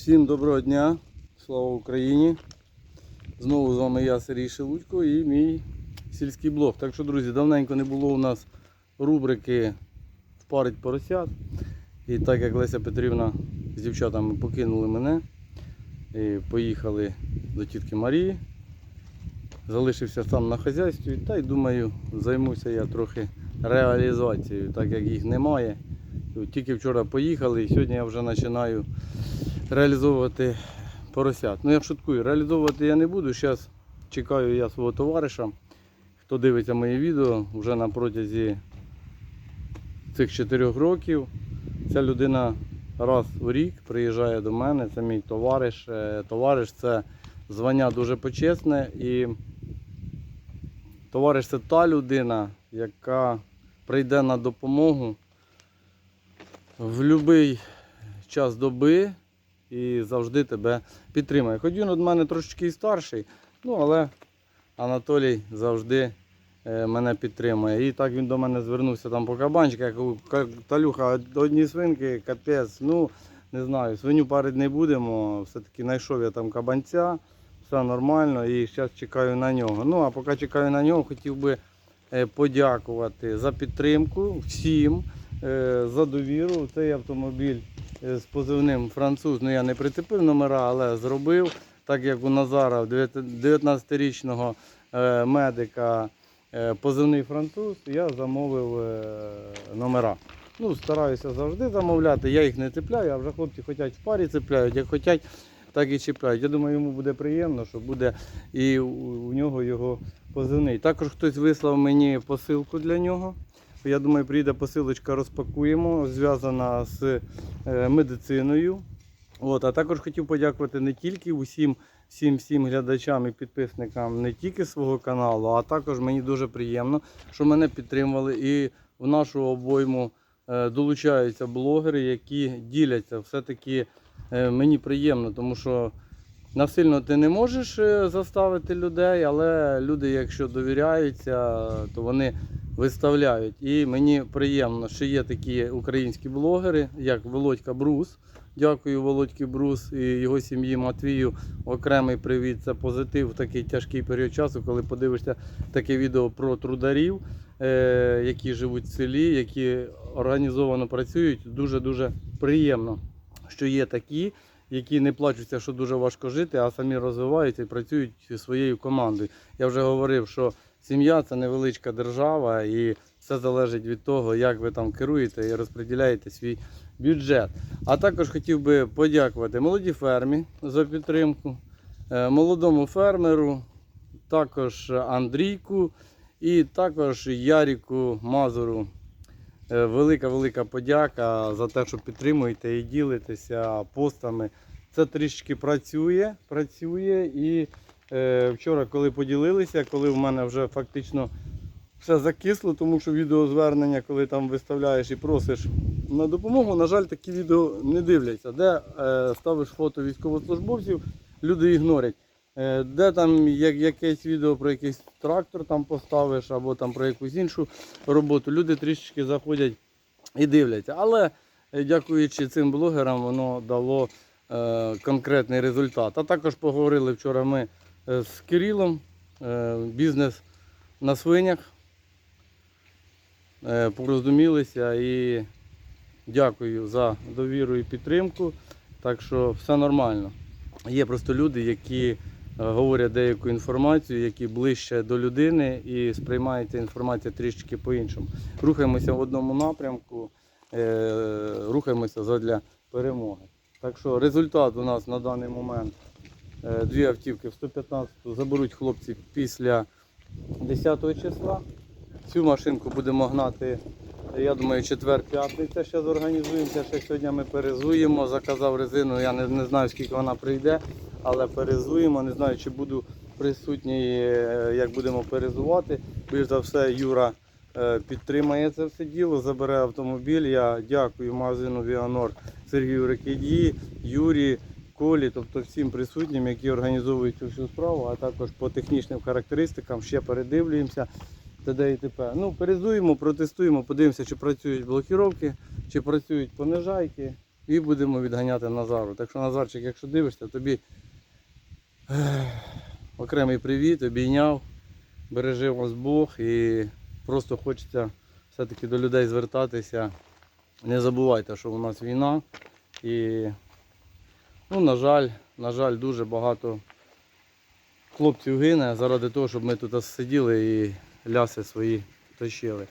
Всім доброго дня, слава Україні! Знову з вами я, Сергій Шелудько і мій сільський блог. Так що, друзі, давненько не було у нас рубрики Впарить поросят. І так як Леся Петрівна з дівчатами покинули мене і поїхали до тітки Марії, залишився сам на хазяйстві, та й думаю, займуся я трохи реалізацією, так як їх немає. Тільки вчора поїхали і сьогодні я вже починаю реалізовувати поросят. Ну я шуткую, реалізовувати я не буду. Зараз чекаю я свого товариша. Хто дивиться моє відео вже на протязі цих 4 років. Ця людина раз у рік приїжджає до мене, це мій товариш. Е, Товариш це звання дуже почесне і товариш це та людина, яка прийде на допомогу в будь-який час доби і завжди тебе підтримує. Хоч він від мене трошечки і старший, ну але Анатолій завжди е, мене підтримує. І так він до мене звернувся там по кабанчиках. Я кажу, Талюха, одні свинки, капець, ну не знаю, свиню парити не будемо. Все-таки знайшов я там кабанця, все нормально і зараз чекаю на нього. Ну а поки чекаю на нього, хотів би е, подякувати за підтримку всім, е, за довіру. Цей автомобіль з позивним француз. Ну я не прицепив номера, але зробив. Так як у Назара, 19-річного е, медика, е, позивний француз, я замовив е, номера. Ну, стараюся завжди замовляти. Я їх не цепляю, а вже хлопці хочуть в парі цепляють, як хочуть, так і чіпляють. Я думаю, йому буде приємно, що буде і у нього його позивний. Також хтось вислав мені посилку для нього. Я думаю, прийде посилочка, розпакуємо, зв'язана з е, медициною. От, а також хотів подякувати не тільки усім всім, всім глядачам і підписникам не тільки свого каналу, а також мені дуже приємно, що мене підтримували і в нашу обойму е, долучаються блогери, які діляться. Все-таки е, мені приємно, тому що насильно ти не можеш заставити людей, але люди, якщо довіряються, то вони виставляють. І мені приємно, що є такі українські блогери, як Володька Брус. Дякую Володьки Брус і його сім'ї Матвію. Окремий привіт. Це позитив в такий тяжкий період часу, коли подивишся таке відео про трударів, е, які живуть в селі, які організовано працюють. Дуже-дуже приємно, що є такі, які не плачуться, що дуже важко жити, а самі розвиваються і працюють своєю командою. Я вже говорив, що сім'я це невеличка держава і все залежить від того, як ви там керуєте і розподіляєте свій бюджет. А також хотів би подякувати молодій фермі за підтримку, е, молодому фермеру, також Андрійку і також Яріку Мазуру. Е, Велика велика подяка за те, що підтримуєте і ділитеся постами. Це трішки працює, працює і вчора, коли поділилися, коли в мене вже фактично все закисло, тому що відеозвернення, коли там виставляєш і просиш на допомогу, на жаль, такі відео не дивляться. Де е, ставиш фото військовослужбовців, люди ігнорять. Е, де там як, якесь відео про якийсь трактор там поставиш або там про якусь іншу роботу, люди трішечки заходять і дивляться. Але е, дякуючи цим блогерам, воно дало е, конкретний результат. А також поговорили вчора ми е, з Кирилом, е, бізнес на свинях. Е, порозумілися і дякую за довіру і підтримку. Так що все нормально. Є просто люди, які е, говорять деяку інформацію, які ближче до людини і сприймається інформація трішки по-іншому. Рухаємося в одному напрямку, е, рухаємося задля перемоги. Так що результат у нас на даний момент е, дві автівки в 115-ту заберуть хлопці після 10 числа. Цю машинку будемо гнати, я думаю, четвер-п'ятниця. Ще зорганізуємося. Ще сьогодні ми перезуємо. Заказав резину, я не, не знаю, скільки вона прийде, але перезуємо. Не знаю, чи буду присутній, е, як будемо перезувати. Більш за все, Юра е, підтримає це все діло, забере автомобіль. Я дякую магазину Віанор Сергію Рекідії, Юрі. Колі, тобто всім присутнім, які організовують цю всю справу, а також по технічним характеристикам ще передивлюємося. т.д. і т.п. Ну, перезуємо, протестуємо, подивимося, чи працюють блокіровки, чи працюють понижайки. і будемо відганяти Назару. Так що, Назарчик, якщо дивишся, тобі окремий привіт, обійняв, бережи вас Бог і просто хочеться все-таки до людей звертатися. Не забувайте, що у нас війна і, ну, на жаль, на жаль, дуже багато хлопців гине заради того, щоб ми тут сиділи і ляси свої тащили.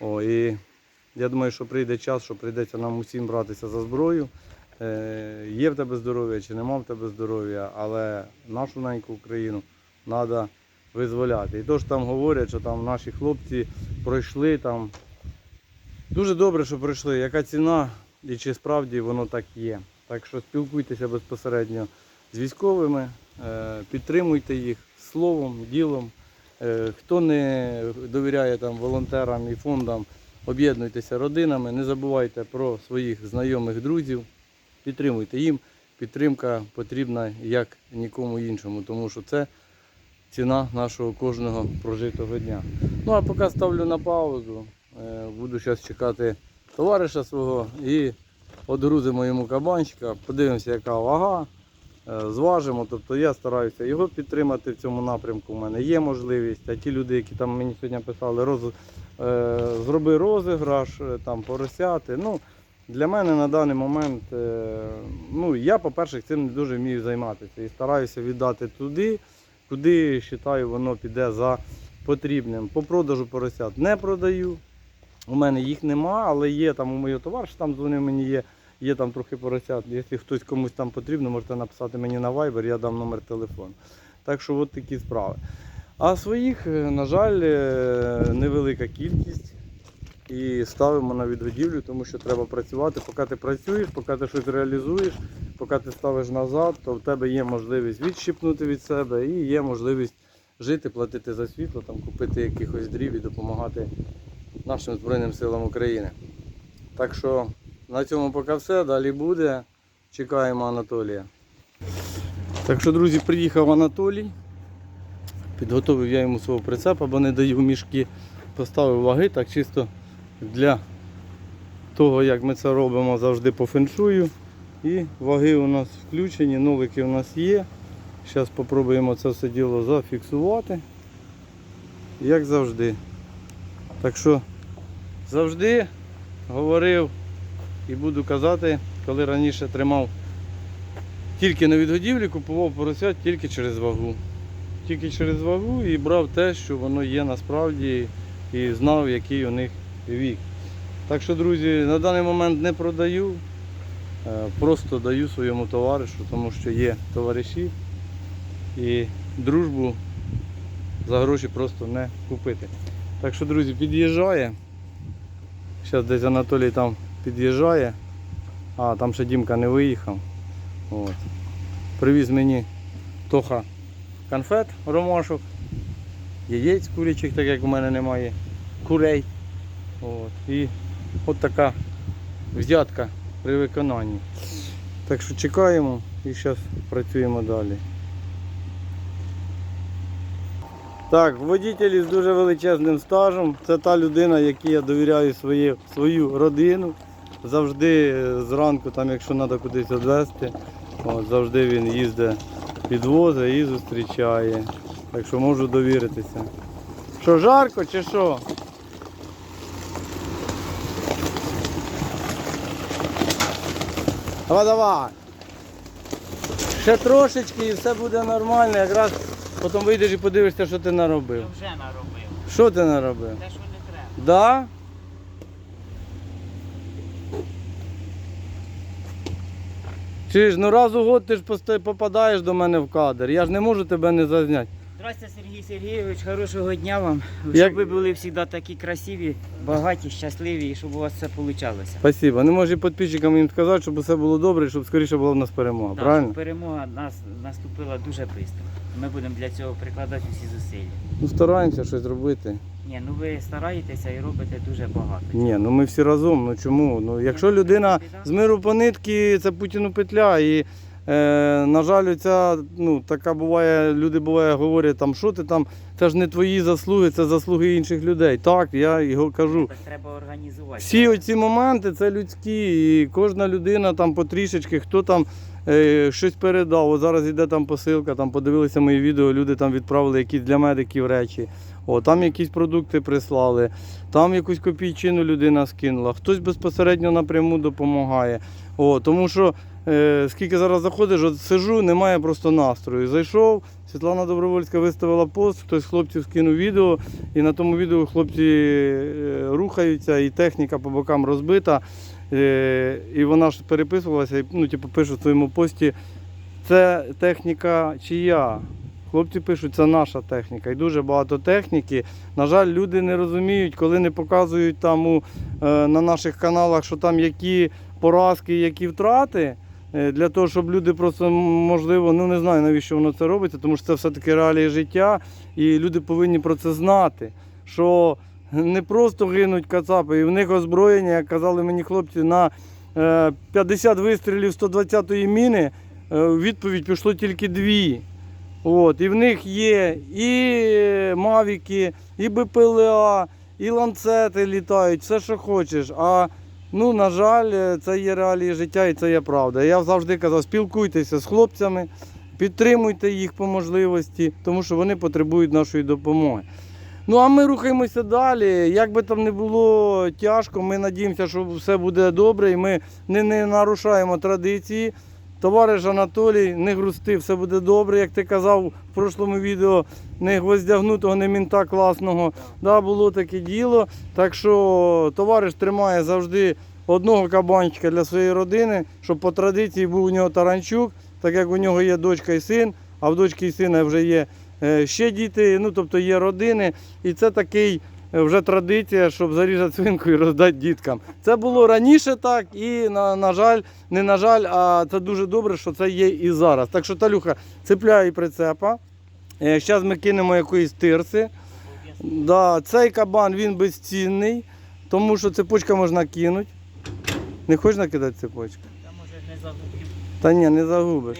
О, і я думаю, що прийде час, що прийдеться нам усім братися за зброю. Е, є в тебе здоров'я чи нема в тебе здоров'я, але нашу неньку Україну треба визволяти. І то, що там говорять, що там наші хлопці пройшли там. Дуже добре, що пройшли. Яка ціна і чи справді воно так є. Так що спілкуйтеся безпосередньо з військовими, е, підтримуйте їх словом, ділом. Е, Хто не довіряє там волонтерам і фондам, об'єднуйтеся родинами, не забувайте про своїх знайомих друзів, підтримуйте їм. Підтримка потрібна як нікому іншому, тому що це ціна нашого кожного прожитого дня. Ну а поки ставлю на паузу, е, буду зараз чекати товариша свого і одгрузимо йому кабанчика, подивимося, яка вага, е, зважимо. Тобто я стараюся його підтримати в цьому напрямку. У мене є можливість. А ті люди, які там мені сьогодні писали, роз, е, зроби розіграш, е, там поросяти. Ну, для мене на даний момент, ну, я, по-перше, цим не дуже вмію займатися і стараюся віддати туди, куди вважаю, воно піде за потрібним. По продажу поросят не продаю. У мене їх нема, але є там у моєї товариша, там дзвонив мені є, є там трохи поросят. Якщо хтось комусь там потрібно, можете написати мені на Viber, я дам номер телефону. Так що от такі справи. А своїх, е, на жаль, е, невелика кількість. І ставимо на відгодівлю, тому що треба працювати. Поки ти працюєш, поки ти щось реалізуєш, поки ти ставиш назад, то в тебе є можливість відщипнути від себе і є можливість жити, платити за світло, там, купити якихось дрів і допомагати нашим Збройним силам України. Так що на цьому поки все, далі буде. Чекаємо Анатолія. Так що, друзі, приїхав Анатолій. Підготовив я йому свого прицепа, бо не даю мішки. Поставив ваги, так чисто для того, як ми це робимо завжди по феншую. І ваги у нас включені, нолики у нас є. Зараз спробуємо це все діло зафіксувати. Як завжди. Так що завжди говорив і буду казати, коли раніше тримав тільки на відгодівлі, купував поросят тільки через вагу. Тільки через вагу і брав те, що воно є насправді, і знав, який у них вік. Так що, друзі, на даний момент не продаю, е, просто даю своєму товаришу, тому що є товариші і дружбу за гроші просто не купити. Так що, друзі, під'їжджає. Зараз десь Анатолій там під'їжджає. А, там ще Дімка не виїхав. От. Привіз мені Тоха конфет, ромашок, яєць курячих, так як у мене немає, курей. От. І от така взятка при виконанні. Так що чекаємо і зараз працюємо далі. Так, водитель з дуже величезним стажем. Це та людина, якій я довіряю своє, свою родину. Завжди зранку, там, якщо треба кудись відвезти, от, завжди він їздить, підвозить і зустрічає. Так що можу довіритися. Що, жарко чи що? Давай, давай. Ще трошечки і все буде нормально. Якраз потім вийдеш і подивишся, що ти наробив. Я вже наробив. Що ти наробив? Те, що не треба. Да? Ж, ну раз у год ти ж попадаєш до мене в кадр. Я ж не можу тебе не зазняти. Здрасте, Сергій Сергійович, хорошого дня вам. Як- Щоб ви були завжди такі красиві, багаті, щасливі і щоб у вас все вийшло. Спасибо. Не можу і підписчикам їм сказати, щоб все було добре, і щоб скоріше була в нас перемога. Так, Правильно? перемога нас наступила дуже швидко. Ми будемо для цього прикладати всі зусилля. Ну стараємося щось робити. Ні, ну ви стараєтеся і робите дуже багато. Ні, ну ми всі разом. Ну чому? Ну якщо людина з миру по нитки, це Путіну петля. І Е, на жаль, ця, ну, така буває, люди буває, говорять, там, що ти там, це ж не твої заслуги, це заслуги інших людей. Так, я його кажу. Так треба організувати. Всі оці моменти це людські, і кожна людина там потрішечки, хто там щось передав. От зараз йде там посилка, там подивилися мої відео, люди там відправили якісь для медиків речі. О, там якісь продукти прислали, там якусь копійчину людина скинула, хтось безпосередньо напряму допомагає. О, тому що е, скільки зараз заходиш, от сижу, немає просто настрою. Зайшов, Світлана Добровольська виставила пост, хтось з хлопців скинув відео, і на тому відео хлопці е, рухаються, і техніка по бокам розбита. Е, І вона ж переписувалася, і ну, типу, пише в своєму пості, це техніка чия. Хлопці пишуть, це наша техніка. І дуже багато техніки. На жаль, люди не розуміють, коли не показують там у, е, на наших каналах, що там які поразки, які втрати. е, Для того, щоб люди просто можливо, ну не знаю навіщо воно це робиться, тому що це все-таки реалії життя, і люди повинні про це знати. Що не просто гинуть кацапи, і в них озброєння, як казали мені хлопці, на е, 50 вистрілів 120-ї міни е, відповідь пішло тільки дві. От, і в них є і мавіки, і БПЛА, і ланцети літають, все, що хочеш. А ну, на жаль, е, це є реалії життя і це є правда. Я завжди казав, спілкуйтеся з хлопцями, підтримуйте їх по можливості, тому що вони потребують нашої допомоги. Ну а ми рухаємося далі. Як би там не було тяжко, ми надіємося, що все буде добре і ми не, не нарушаємо традиції. Товариш Анатолій, не грусти, все буде добре, як ти казав в прошлому відео, не гвоздягнутого, не мінта класного. Да, було таке діло. Так що товариш тримає завжди одного кабанчика для своєї родини, щоб по традиції був у нього таранчук, так як у нього є дочка і син, а в дочки і сина вже є ще діти, ну тобто є родини. І це такий е, вже традиція, щоб зарізати свинку і роздати діткам. Це було раніше так, і на, на жаль, не на жаль, а це дуже добре, що це є і зараз. Так що, Талюха, цепляй прицепа. Зараз ми кинемо якоїсь тирси. Да, цей кабан він безцінний, тому що цепочка можна кинути. Не хочеш накидати цепочку? Та може не загубив. Та ні, не загубиш.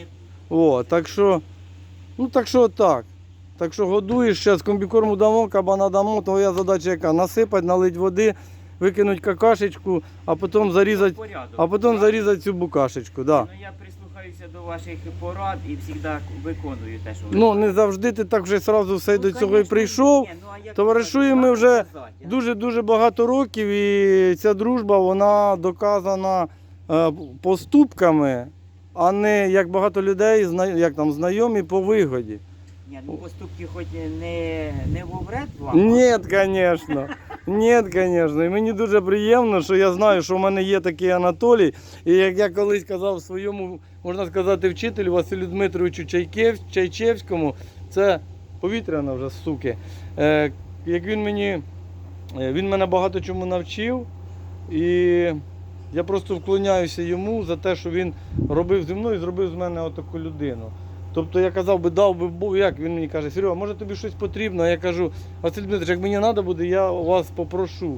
О, так що, ну так що так. Так що годуєш, зараз комбікорму дамо, кабана дамо, твоя задача яка? Насипати, налить води, викинути какашечку, а потім зарізати, Порядок. а потім зарізати цю букашечку. Да. Ну я прислухаюся до ваших порад і завжди виконую те, що ви Ну не завжди ти так вже одразу все Ну, до цього і прийшов. ні, ну, а як Товаришуємо ми вже? Дуже-дуже багато років, і ця дружба вона доказана е, поступками, а не як багато людей, зна- як там знайомі по вигоді. Ні, ну поступки хоч не, не вовред вам. Ні, звісно. Ні, звісно. І мені дуже приємно, що я знаю, що в мене є такий Анатолій. І як я колись казав своєму, можна сказати, вчителю Василю Дмитровичу Чайкев, Чайчевському, це повітряна вже суки. Е, як він мені, е, він мене багато чому навчив. І я просто вклоняюся йому за те, що він робив зі мною і зробив з мене отаку людину. Тобто я казав би, дав би Бог, як він мені каже, Серега, може тобі щось потрібно? А я кажу, Василь Дмитрович, як мені треба буде, я вас попрошу.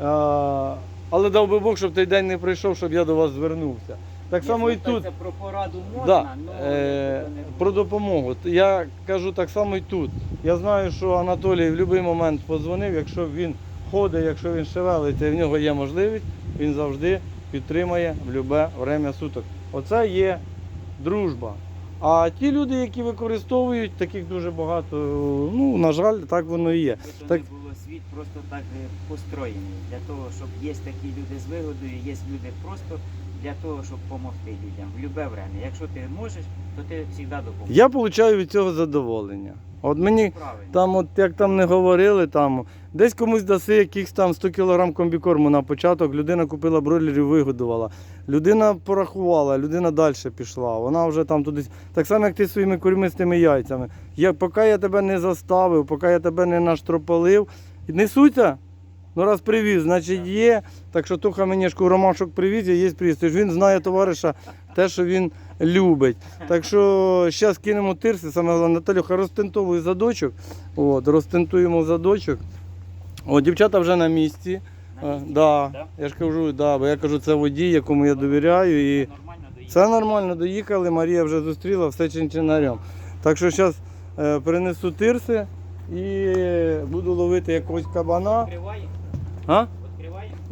А, але дав би Бог, щоб той день не прийшов, щоб я до вас звернувся. Так Ні, само і тут. про пораду можна, Да, але е, про допомогу. Я кажу так само і тут. Я знаю, що Анатолій в будь-який момент подзвонив, якщо він ходить, якщо він шевелиться, і в нього є можливість, він завжди підтримає в будь-яке время суток. Оце є дружба. А ті люди, які використовують, таких дуже багато, ну, на жаль, так воно і є. Якби Так- не було світ просто так е, построєний. Для того, щоб є такі люди з вигодою, є люди просто для того, щоб допомогти людям в будь-яке время. Якщо ти можеш, то ти завжди допоможеш. Я отримую від цього задоволення. От мені Правильно. Там, от як там не говорили, там десь комусь даси якихось там 100 кг комбікорму на початок, людина купила бройлерів, вигодувала. Людина порахувала, людина далі пішла. Вона вже там туди. Так само, як ти своїми кормистими яйцями. Я, поки я тебе не заставив, поки я тебе не наштропалив, несуться. Ну раз привіз, значить є. Так що Тоха мені ж ромашок привіз, і є. Тож він знає товариша те, що він любить. Так що зараз кинемо тирси, саме головне, Наталюха, розтентовуй задочок. От, розтентуємо задочок. О, дівчата вже на місці. На А, місці, да. да? Я ж кажу, да, бо я кажу, це водій, якому я довіряю. І Все нормально, доїхали, Марія вже зустріла, все чинчинарем. Так що зараз е, принесу тирси і буду ловити якогось кабана. Відкриваємо?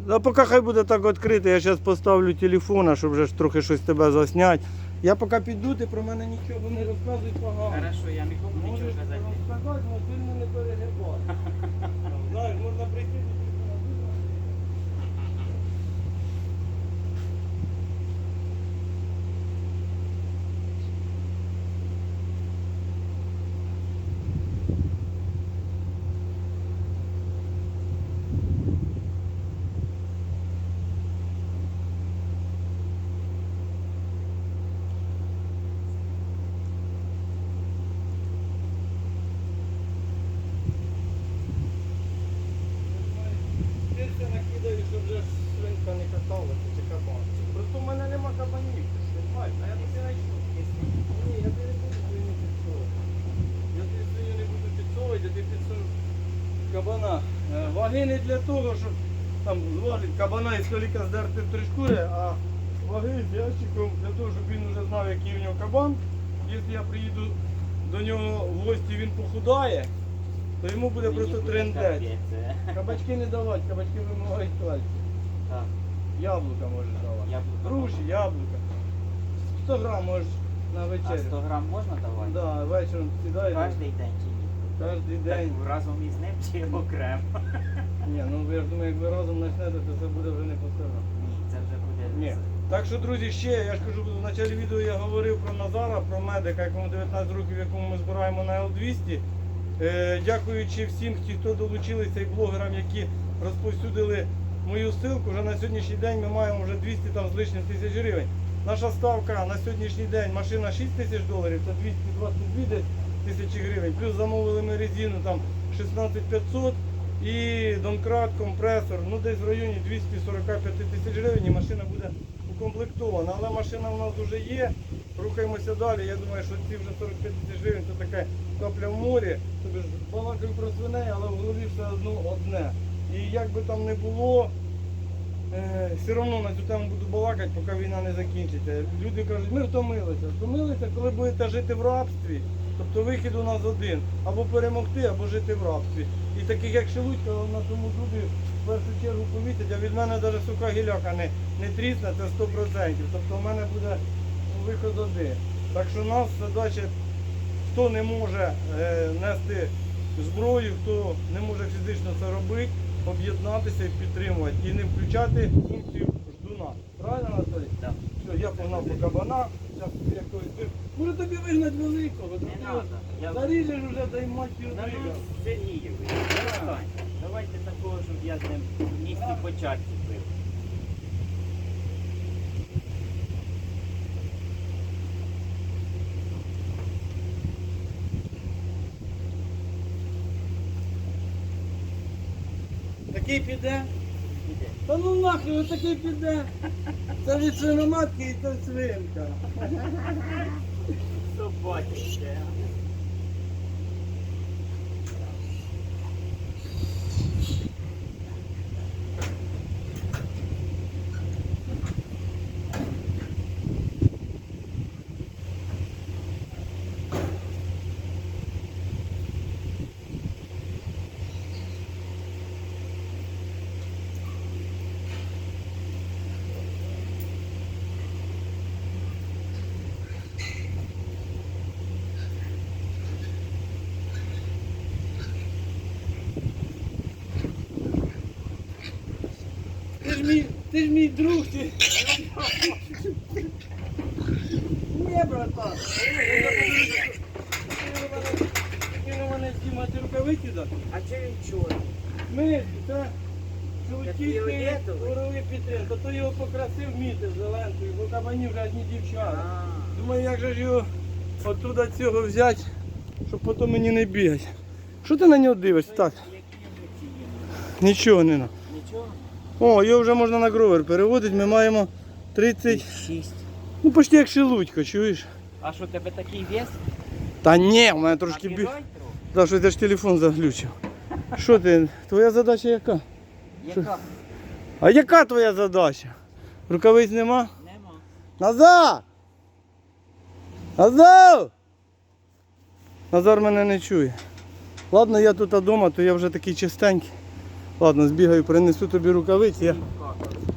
А? Поки хай буде так відкрито, я зараз поставлю телефон, щоб вже ж трохи щось тебе засняти. Я поки піду, ти про мене нічого не розказуй погано. Хорошо, я нікому нічого Можеш казати. не розказати, але сильно не перегибай. Знаєш, можна прийти. Ти це накидаю, щоб вже свинка не каталася чи кабан. Просто в мене нема кабанів, ти ж знаєш, а я тобі знайшов. Ні, я тобі не буду свиню підсовувати. Я тобі свиню не буду підсовувати, я тобі підсовую кабана. Е, Ваги не для того, щоб там зважить кабана і століка здерти в три шкури, а ваги з ящиком для того, щоб він вже знав, який в нього кабан. Якщо я приїду до нього в гості, він похудає, то йому буде Мені просто трендець. Кабачки не давати, кабачки вимагають. Так, Яблука можеш давати. яблука. Груші, яблука. 100 грам можеш на А 100 грам можна давати? Да, вечором сідаєш. Кожний день ні? Кожний Так, день. разом із ним чи окремо? Ні, ну я ж думаю, як ви разом почнете, то це буде вже не по 100. Ні, це вже буде. Ні. Так що, друзі, ще я ж кажу, в початку відео я говорив про Назара, про медика, якому 19 років, якому ми збираємо на Л200. Е, дякуючи всім, хто долучилися і блогерам, які розповсюдили мою ссылку, вже на сьогоднішній день ми маємо вже 200 там з лишнім тисяч гривень. Наша ставка на сьогоднішній день машина 6 тисяч доларів, це 222 десь тисячі гривень. Плюс замовили ми резину там 16 500 і домкрат, компресор, ну десь в районі 245 тисяч гривень і машина буде укомплектована. Але машина у нас вже є. Рухаємося далі. Я думаю, що ці вже 45 тисяч гривень це така капля в морі. Тобто ж балакаю про свиней, але в голові все одно одне. І як би там не було, е, все одно на цю тему буду балакати, поки війна не закінчиться. Люди кажуть, ми втомилися. Втомилися, коли будете жити в рабстві. Тобто вихід у нас один. Або перемогти, або жити в рабстві. І таких як Шелудька на тому зубі в першу чергу повісять, а від мене навіть сука гіляка не, не трісне, це 100%. Тобто в мене буде виход один. Так що нас задача, хто не може е, нести зброю, хто не може фізично це робити, об'єднатися і підтримувати. І не включати функцію ждуна. Правильно, Анатолій? Так. Все, я погнав по кабана, бив. Може тобі вигнати великого, Не треба. Заріжеш вже, дай його На нас перестань. Давайте такого, щоб я з ним в місті початку пив. Такий піде? Іде. Та ну нахрен, такий піде. Це від свиноматки і це свинка. Собачище. Ж мій, ти ж мій друг, ти. Ні, братан. Ти у мене знімати рукавиці дати. А чи він чорний? Ми, це чоловічий фіолетовий? горовий підтримка, то його покрасив міти зеленкою, бо кабані вже одні дівчата. Думаю, як же ж його оттуда цього взяти, щоб потім мені не бігати. Що ти на нього дивишся? Так, які емоції нічого не на. Нічого? О, його вже можна на гровер переводити. Ми маємо 30, Шість. ну почти як шелудько, чуєш? А що, тебе такий вес? Та ні, у мене трошки біг. Да, що я ж телефон заглючив. Що ти? Твоя задача яка? Яка? А яка твоя задача? Рукавиць нема? Нема. Назар! Назар! Назар мене не чує. Ладно, я тут вдома, то я вже такий чистенький. Ладно, збігаю, принесу тобі рукавиці. Я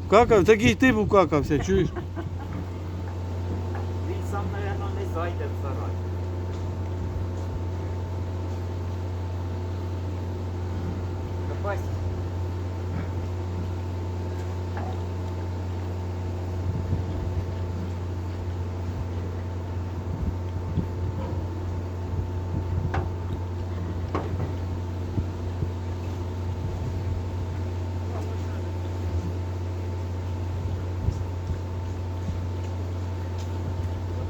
какав, такий ти був какався, чуєш? Він сам, мабуть, не зайде в сарай. Копайся.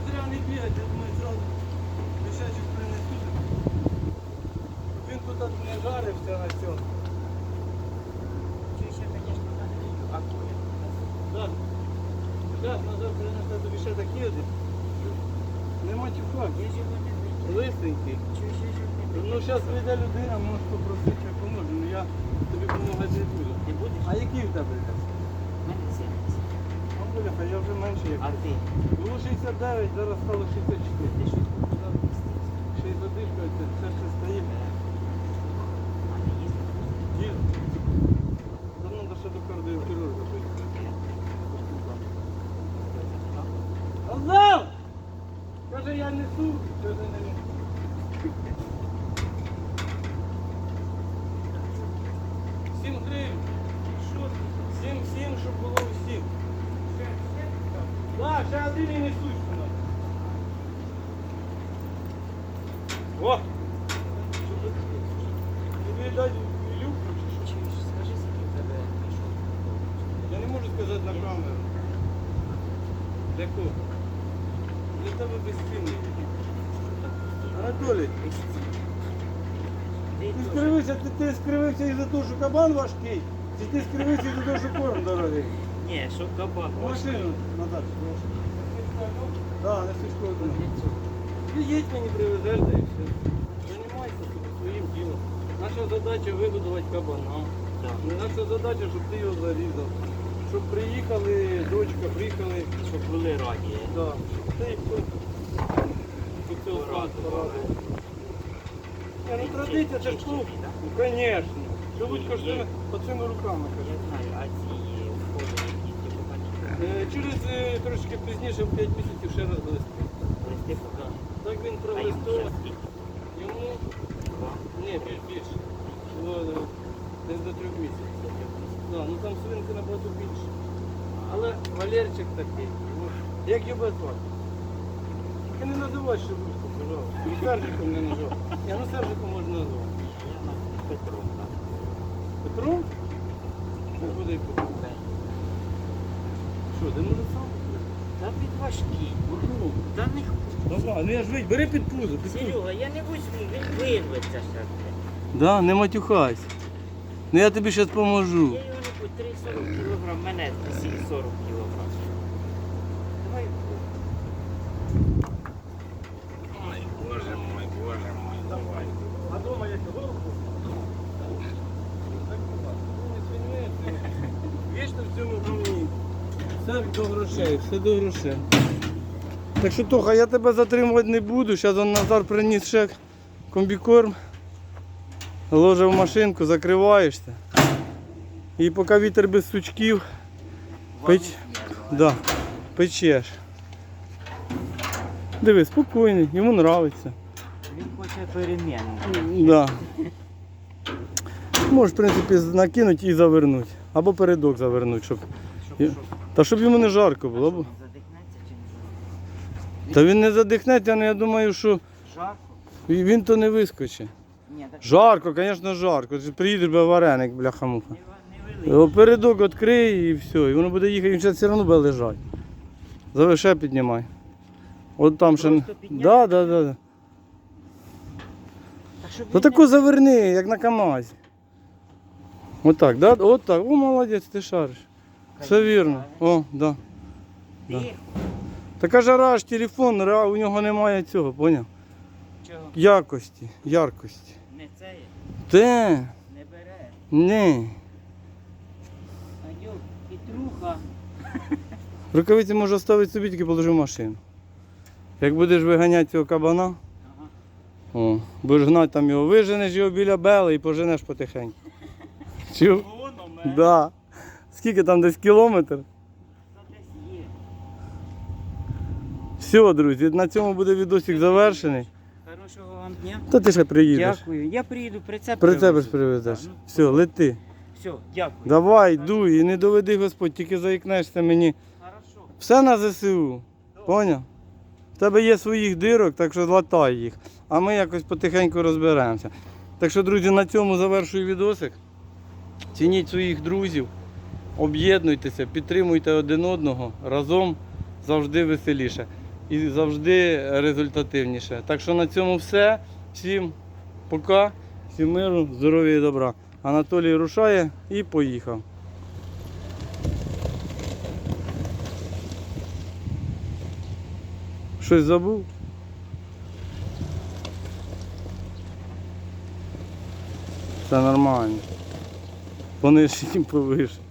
Зря не бігати, я думаю, зразу мішечок принесу. Він тут не жарився на цьому. Чи ще, звісно, треба акуrat. Так. Зараз Назар принесе тобі ще такі один. Нема тюфак, Я ж його не бачу. лисенький. Чуєш, я ж його не бачу. Ну зараз прийде людина, може попросити, як поможе. Ну я тобі допомагати не буду. Ти будеш? А який в тебе йде? Мене 70. Ну, Бляха, я вже менше як. А ти? Було 69, зараз стало 64. Ти щось купила? Ще й задишкається, все ще стоїть. А не їздиш? Дід. Та треба ще до кардіохірурга пойти. Азав! Каже, я несу. Каже, не несу. Сім гривень. Що? Сім, сім, щоб було усім. Так, ще один і несуть сюди. О! Щоб тобі дати люку чи що? Чуєш, скажи, скільки в тебе пішов? Я не можу сказати на камеру. Для кого? Для тебе безцінний. Анатолій, Ти ти теж. скривився, ти, ти скривився із-за того, що кабан важкий, чи ти скривився із-за того, що корм дорогий? Ні, щоб кабак. Машину, прошу. Так, не сільського дому. Для цього. Ти їдь мені привезеш, да і все. Займайся своїм ділом. Наша задача вигодувати кабана. Так. Наша задача, щоб ти його зарізав. Щоб приїхали, дочка, приїхали Щоб були раді. Да. Та й хто цього порадив. Ну традиція це ж клуб. Ну, звісно. Є. це оцими руками Я знаю, а ці входи, які ти покажеш. Е, Через е, трошки пізніше, в 5 місяців ще раз листи. Листи покажеш. Так він А скільки? Йому Два. ні, більш більше. Було е, десь до трьох місяців. Да, ну там свинки набагато більше. Але Валерчик такий. Як його звати? Тільки не називай Шевушком, пожалуйста. І Сержиком не називай. Ні, ну Сержиком можна назвати. Я на Петром, Не буде і Петром. Що, де може сам? Та він важкий. Петром. Та не. Давай, ну я ж вийдь, бери під пузо, під пузо. Серега, я не візьму, він вирветься ще. Да, не матюхайся. Ну я тобі зараз поможу. Я його не буду 3,40 кілограм, мене 40 кілограм. Давай. Ой, боже мой, боже мой, давай. А дома як голубку? Вічно в цьому говні. Все до грошей, все до грошей. Так що, Тоха, я тебе затримувати не буду. Зараз он Назар приніс ще комбікорм. Ложа в машинку, закриваєшся. І поки вітер без сучків, Пить. да, печеш. Диви, спокійний, йому подобається. Він хоче перемін. Да. Можеш, в принципі, накинути і завернути. Або передок завернути, щоб. Щоб Я- що? Та щоб йому не жарко було. б. Задихнеться чи не Та він не задихнеться, але я думаю, що Жарко? і- він то не вискочить. Ні, так Жарко, звісно, жарко. Ти приїдеш би вареник, бляха-муха. не, не великий. передок відкрий і все. І воно буде їхати, він ще все одно буде лежати. Завише піднімай. От там ще. Просто підняти? Да, да, да. да. Так, щоб Ну він таку заверни, як на КАМАЗі. Отак, да? Отак. О, молодець, ти шариш. Все вірно. О, да. да. Така жара ж телефон, ре- у нього немає цього, поняв? Чого? Якості, яркості. Не це є? Те, Не бере. не. Адюк, Петруха. Рукавиці можу оставити собі, тільки положи в машину. Як будеш виганяти цього кабана, Ага. о, будеш гнати там його, виженеш його біля бели і поженеш потихеньку. Чув? Воно мене. Да. Скільки там десь кілометр? Все, друзі, на цьому буде відосик завершений. Хорошого вам дня. Та ти ще приїдеш. Дякую. Я приїду, прицеп Прицепиш привезу. привезеш. Так, ну, Все, лети. Все, дякую. Давай, дуй і не доведи Господь, тільки заікнешся мені. Хорошо. Все на ЗСУ. Поняв? В тебе є своїх дирок, так що латай їх. А ми якось потихеньку розберемося. Так що, друзі, на цьому завершую відосик. Цініть своїх друзів, об'єднуйтеся, підтримуйте один одного. Разом завжди веселіше і завжди результативніше. Так що на цьому все. Всім пока, всім миру, здоров'я і добра. Анатолій рушає і поїхав. Щось забув? Все нормально. Понижче, повише.